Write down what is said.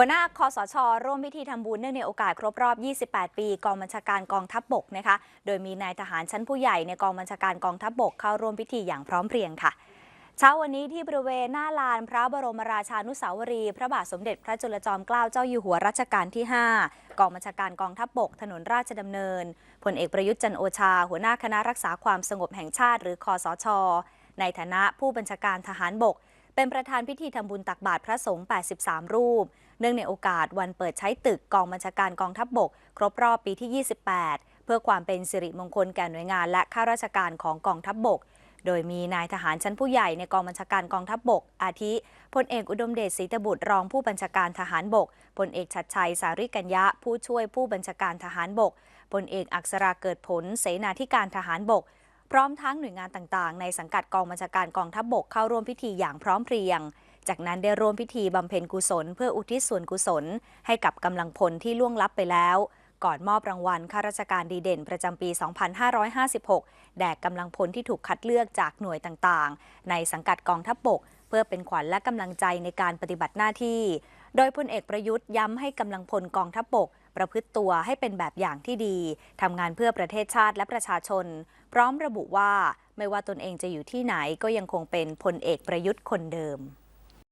หัวหน้าคอสช ร่วมพิธีทำบุญเนื่องในโอกาสครบรอบ 28 ปี กองบัญชาการกองทัพบบกนะคะ โดยมีนายทหารชั้นผู้ใหญ่ในกองบัญชาการกองทัพบบกเข้าร่วมพิธีอย่างพร้อมเพรียงค่ะ เช้าวันนี้ที่บริเวณหน้าลานพระบรมราชานุสาวรีย์พระบาทสมเด็จพระจุลจอมเกล้าเจ้าอยู่หัวรัชกาลที่ 5 กองบัญชาการกองทัพบบก ถนนราชดำเนินพลเอกประยุทธ์จันโอชา หัวหน้าคณะรักษาความสงบแห่งชาติ หรือคอสช ในฐานะผู้บัญชาการทหารบก เป็นประธานพิธีทำบุญตักบาตรพระสงฆ์83 รูป เนื่องในโอกาสวันเปิดใช้ตึกกองบัญชาการกองทัพบบก ครบรอบปีที่ 28 เพื่อความเป็นสิริมงคลแก่หน่วยงานและข้าราชการของกองทัพบบก โดยมีนายทหารชั้นผู้ใหญ่ในกองบัญชาการกองทัพบบก อาทิพลเอกอุดมเดชศรีตบุตรรองผู้บัญชาการทหารบกพลเอกชัดชัยสาริกัญญะผู้ช่วยผู้บัญชาการทหารบกพลเอกอักษราเกิดผล เสนาธิการทหารบก พร้อมทั้งหน่วยงานต่างๆ ในสังกัดกองบัญชาการกองทัพบบกเข้าร่วมพิธีอย่างพร้อมเพรียง จากนั้นได้ร่วมพิธีบำเพ็ญกุศล เพื่ออุทิศส่วนกุศล ให้กับกำลังพลที่ล่วงลับไปแล้ว ก่อนมอบรางวัลข้าราชการดีเด่นประจำปี 2556 แด่กำลังพลที่ถูกคัดเลือกจากหน่วยต่างๆ ในสังกัดกองทัพบบก เพื่อเป็นขวัญและกำลังใจในการปฏิบัติหน้าที่ โดยพลเอกประยุทธ์ย้ำให้กำลังพลกองทัพบบกประพฤติตัวให้เป็นแบบอย่างที่ดี ทำงานเพื่อประเทศชาติและประชาชน พร้อมระบุว่าไม่ว่าตนเองจะอยู่ที่ไหนก็ยังคงเป็นพลเอกประยุทธ์คนเดิม